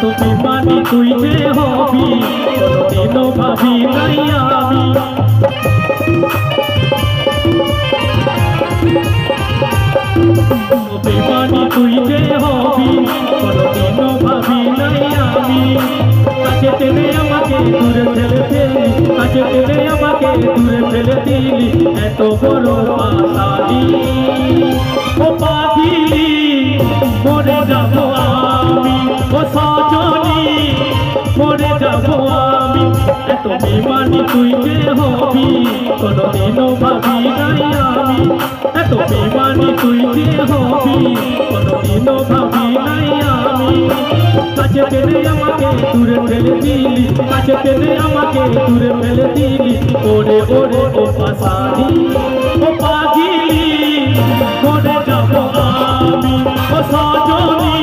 তুমি মানি তুই যে হবি কোনদিনও ভাবি নাই আমি। বেমানি তুই যে হবি কোনদিনও ভাবি নাই আমি। কাছে টেনে আমাকে দূরে ফেলে দিলি, কাছে টেনে আমাকে দূরে ফেলে দিলি, এত বড় পাশালি এত বেমানি তুই যে হবি, কোনদিনও ভাবি নাই আমি। এত বেমানি তুই যে হবি, কোনদিনও ভাবি নাই আমি। কাছে টেনে আমাকে দূরে ফেলে দিলি, কাছে টেনে আমাকে দূরে ফেলে দিলি। ওরে ওরে, ও পাশালি ও পাখিলি মরে যাব আমি। ও সজনি,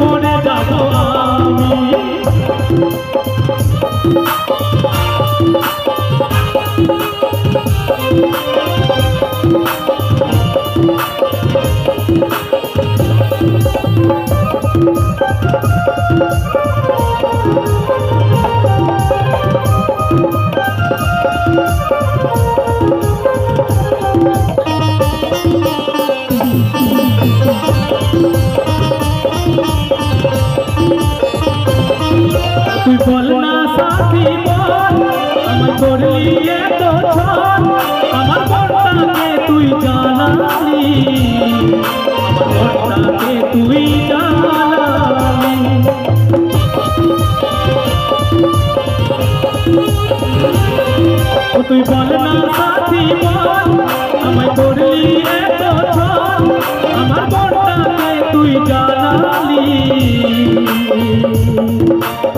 মরে যাব আমি। তুই তুই বল না সাথী বল, আমায় করলি এত আমার বড়টাকে তুই জানালি।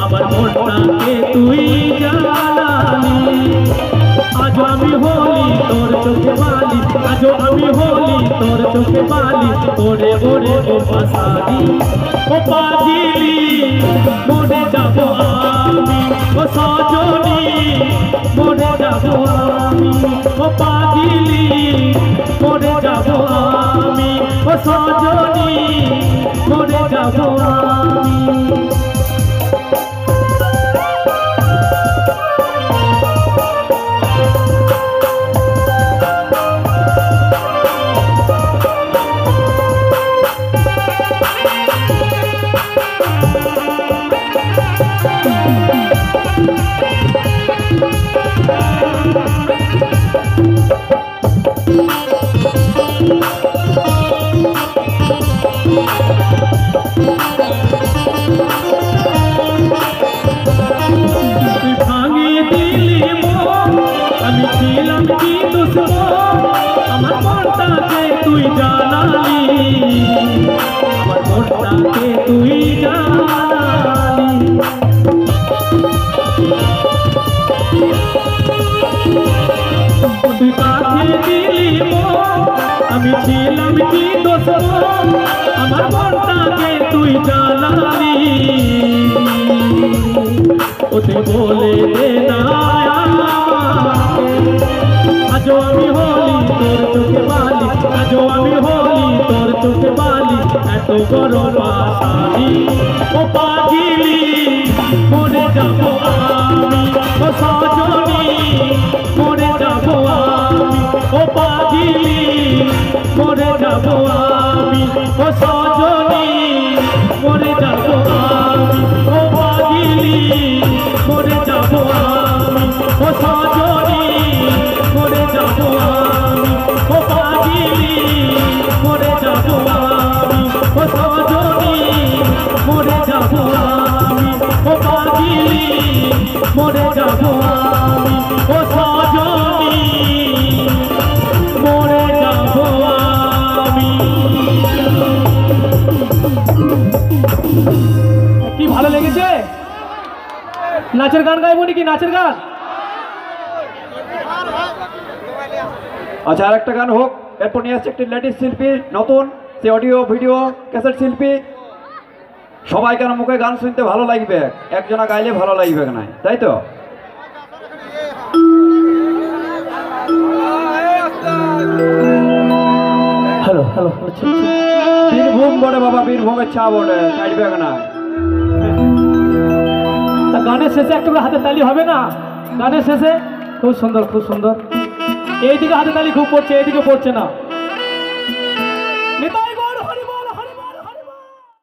আমার মনটাকে তুই জানালি। আজ আমি হলি তোর চোখে বালি আজ আমি হলি তোর চোখে বালি, ওরে ওরে ও পাশালি ও পাজিলি মরে যাব আমি ও পাজিলি মরে যাব আমি। ও সজনি মরে যাব আমি। তুই বলে দে না, আজও আমি হলি তোর চোখে বালি, আজও আমি হলি তোর চোখে বালি, এত গরম পাগিলি নাচের গান গাইবো নাকি নাচের গান? আচ্ছা আর একটা গান হোক। এরপর নিয়ে আসছে একটি লেডিস শিল্পী, নতুন, সে অডিও ভিডিও ক্যাসেট শিল্পী। সবাই কেন মুখে গান শুনতে ভালো লাগবে? একজনা গাইলে ভালো লাগবে না তাই তো? হ্যালো হ্যালো বীরভূম বড়ে বাবা, বীরভূমের চা বটে, চাইবে না গানের শেষে একটু হাতে তালি হবে না? গানের শেষে? খুব সুন্দর খুব সুন্দর। এইদিকে হাতে তালি খুব পড়ছে, এইদিকে পড়ছে না।